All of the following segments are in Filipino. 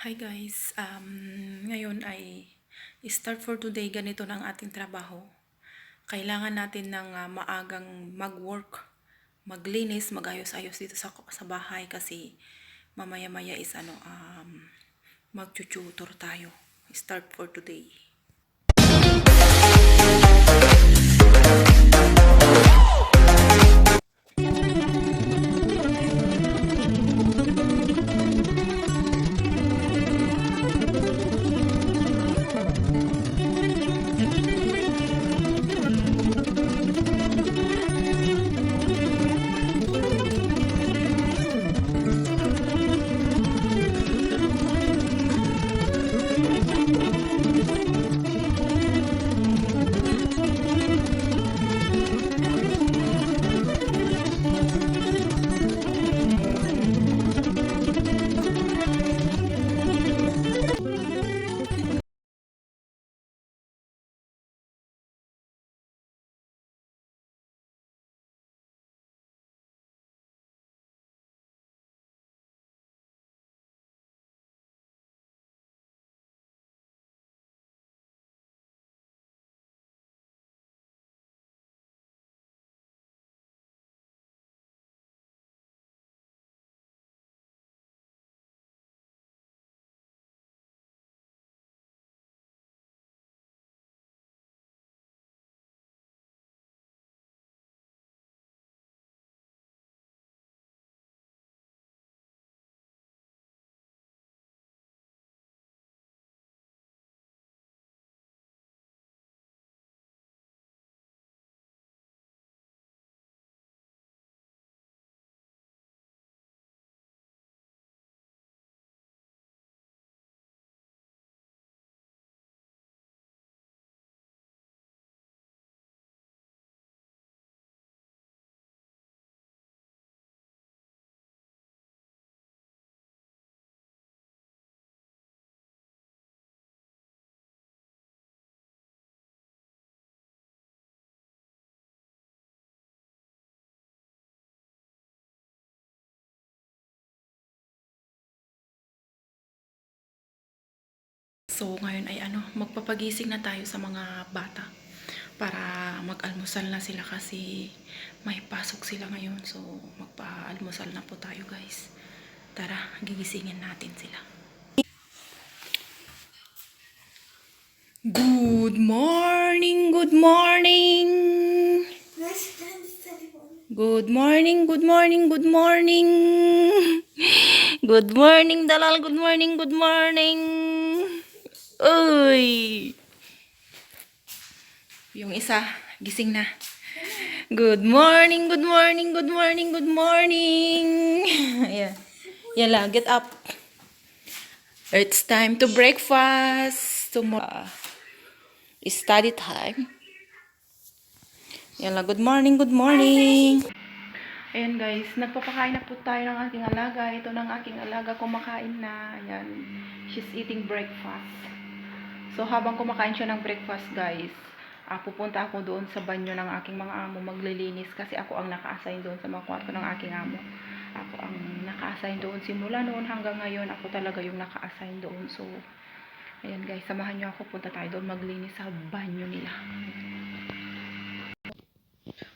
Hi guys, um, ngayon ay start for today ganito ng ating trabaho. Kailangan natin ng ah, maagang mag-work, maglinis, magayos-ayos dito sa, sa bahay kasi mamaya-maya is ano, um, mag-tutor tayo. Start for today. So, ngayon ay ano, magpapagising na tayo sa mga bata para mag-almusal na sila kasi may pasok sila ngayon. So, magpa-almusal na po tayo guys. Tara, gigisingin natin sila. Good morning, good morning. Good morning, good morning, good morning. Good morning, Dalal. Good morning, good morning. Uy. Yung isa, gising na. Good morning, good morning, good morning, good morning. yeah. Yala, get up. It's time to breakfast. Tomorrow. Study time. Yala, good morning, good morning. Ayan guys, nagpapakain na po tayo ng aking alaga. Ito ng aking alaga, kumakain na. Ayan, she's eating breakfast. So habang kumakain siya ng breakfast guys, ah, pupunta ako doon sa banyo ng aking mga amo maglilinis kasi ako ang naka-assign doon sa mga kwarto ng aking amo. Ako ang naka-assign doon simula noon hanggang ngayon. Ako talaga yung naka-assign doon. So, ayan guys, samahan niyo ako. Punta tayo doon maglinis sa banyo nila.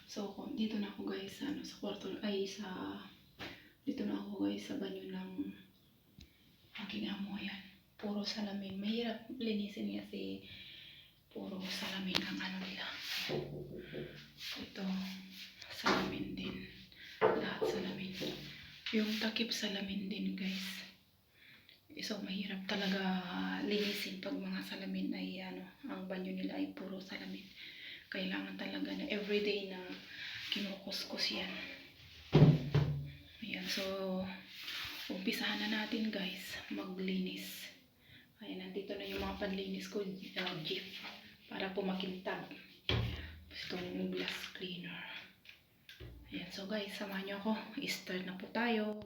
So, dito na ako guys sa, ano, sa kwarto, ay sa, dito na ako guys sa banyo ng aking amo. Ayan, puro salamin. Mahirap linisin kasi puro salamin ang ano nila. Ito, salamin din. Lahat salamin. Yung takip salamin din guys. So, mahirap talaga linisin pag mga salamin ay ano, ang banyo nila ay puro salamin. Kailangan talaga na everyday na kinukuskus yan. Ayan, so, umpisahan na natin guys, maglinis. Ayan, nandito na yung mga panlinis ko, uh, Jeep, para pumakintab. Itong glass cleaner. Ayan, so guys, samahan nyo ako. Start na po tayo.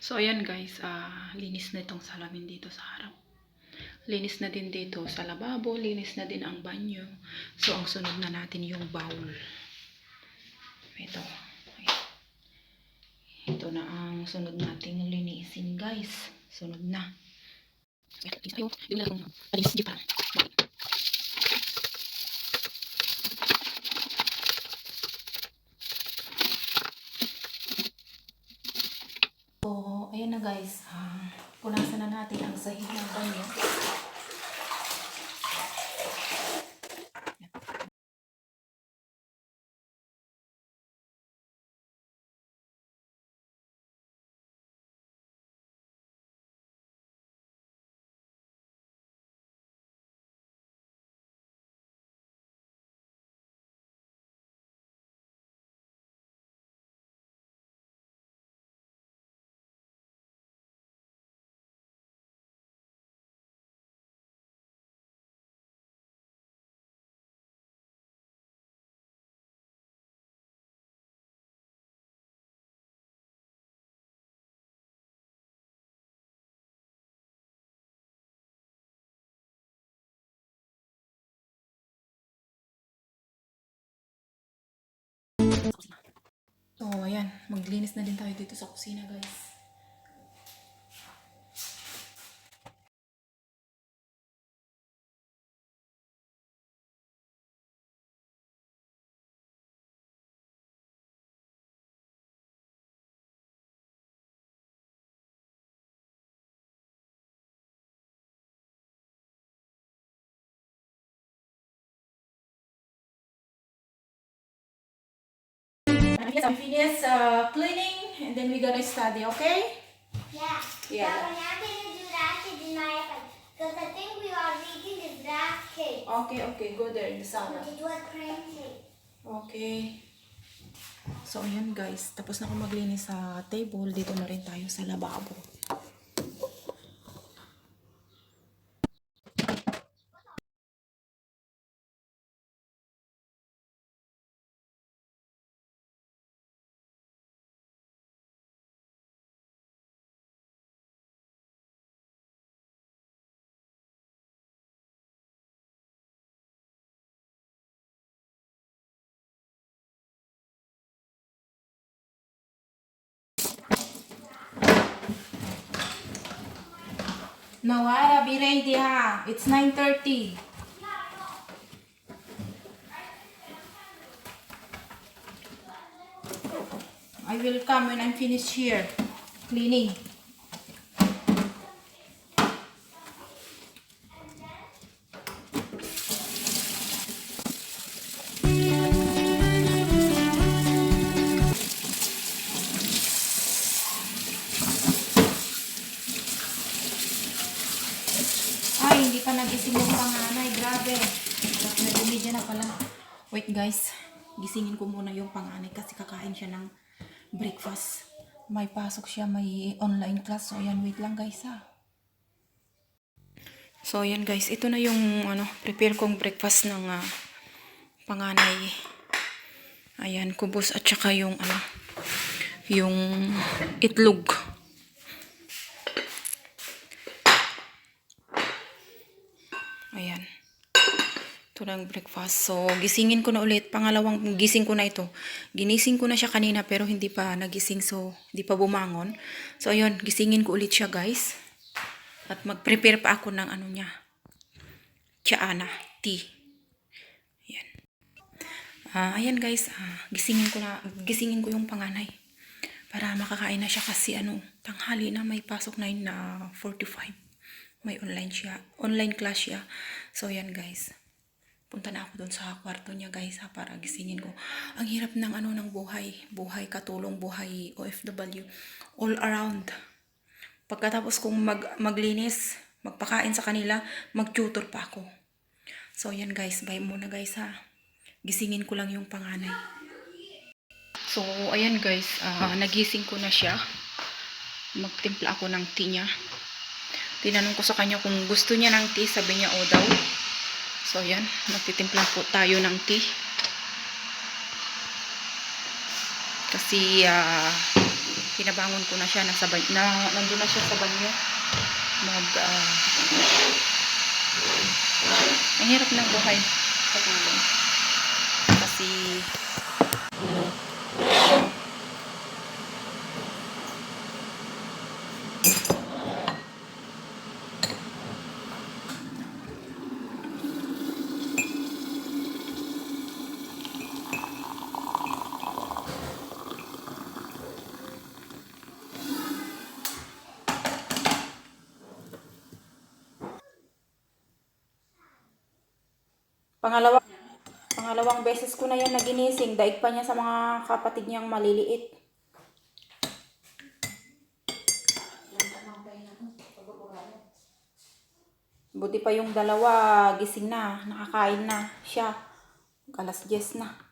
So, ayan guys, ah, linis na itong salamin dito sa harap. Linis na din dito sa lababo, linis na din ang banyo. So, ang sunod na natin yung bowl. Ito. Ito na ang sunod nating linisin guys. Sunod na. Bigla kong palinis di pa. So, ayan na guys. Ah, punasan na natin ang sahig ng banyo. So, ayan. Maglinis na din tayo dito sa kusina, guys. Yes, I'm finished uh, cleaning and then we're gonna study, okay? Yeah. Yeah. But we're not to do racket in my. Because the thing we are reading is racket. Okay, okay. Go there in the sala. To do a crazy. Okay. So, ayan guys. Tapos na ako maglinis sa table. Dito na rin tayo sa lababo. Nawara, be ready ha. It's 9.30. I will come when I'm finished here. Cleaning. Nagising yung panganay. Grabe. Dapat na dumidya na pala. Wait guys. Gisingin ko muna yung panganay kasi kakain siya ng breakfast. May pasok siya, may online class. So, ayan, wait lang guys ha. So, ayan guys. Ito na yung ano, prepare kong breakfast ng ah, panganay. Ayan, kubos at saka yung ano, yung itlog. Ayan. Ito na ang breakfast. So, gisingin ko na ulit. Pangalawang gising ko na ito. Ginising ko na siya kanina pero hindi pa nagising. So, hindi pa bumangon. So, ayun. Gisingin ko ulit siya guys. At mag-prepare pa ako ng ano niya. Tiyaana. Tea. Ayan. Ah, ayan guys. Ah, gisingin ko na. Gisingin ko yung panganay. Para makakain na siya kasi ano, tanghali na may pasok 9 na 45 may online siya, online class siya. So, yan guys. Punta na ako dun sa kwarto niya guys ha, para gisingin ko. Ang hirap ng ano ng buhay. Buhay katulong, buhay OFW. All around. Pagkatapos kong mag, maglinis, magpakain sa kanila, mag-tutor pa ako. So, yan guys. Bye muna guys ha. Gisingin ko lang yung panganay. So, ayan guys. ah, nagising ko na siya. Magtimpla ako ng tea niya. Tinanong ko sa kanya kung gusto niya ng tea. Sabi niya, o daw. So, yan. Magtitimpla po tayo ng tea. Kasi, ah, pinabangon ko na siya nasa banyo, na, nandun na siya sa banyo. Mag, ah, ang hirap ng buhay. Kasi, pangalawa, pangalawang beses ko na yan naginising. Daig pa niya sa mga kapatid niyang maliliit. Buti pa yung dalawa gising na, nakakain na siya. Alas 10 na.